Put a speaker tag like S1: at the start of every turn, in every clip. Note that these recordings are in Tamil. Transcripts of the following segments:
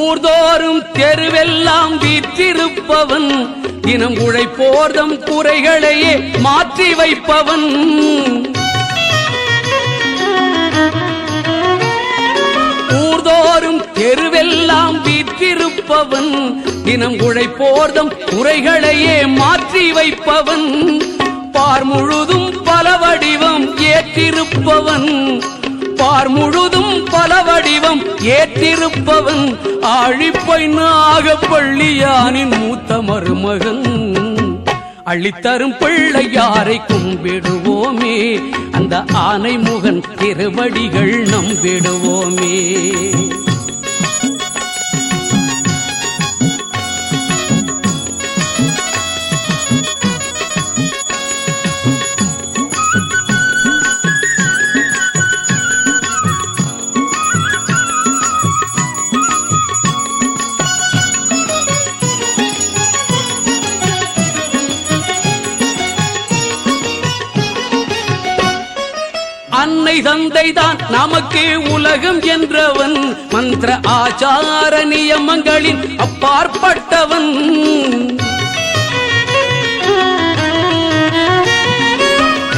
S1: ஊர்தோறும் தெருவெல்லாம் வீற்றிருப்பவன் தினம் உழைப்போர்தம் குறைகளையே மாற்றி வைப்பவன். ஊர்தோறும் தெருவெல்லாம் வீற்றிருப்பவன் தினம் உழைப்போர்தம் குறைகளையே மாற்றி வைப்பவன். பார் முழுதும் பல வடிவம் ஏற்றிருப்பவன் பார் முழுதும் வடிவம் ஏற்றிருப்பவன் ஆழிப்பை நாகப்பள்ளியானின் மூத்த மருமகன். அள்ளித்தரும் பிள்ளையாரை கும்பிடுவோமே அந்த ஆனை முகன் திருவடிகள் நம்பிடுவோமே. அன்னை தந்தை தான் நமக்கு உலகம் என்றவன். மந்திர ஆச்சார நியமங்களின் அப்பாற்பட்டவன்.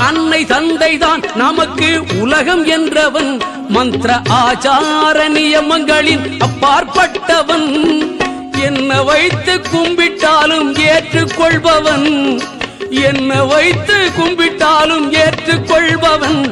S1: அன்னை தந்தை தான் நமக்கு உலகம் என்றவன். மந்திர ஆச்சார நியமங்களின் அப்பாற்பட்டவன். என்ன வைத்து கும்பிட்டாலும் ஏற்றுக்கொள்பவன். என்ன வைத்து கும்பிட்டாலும் ஏற்றுக்கொள்பவன்.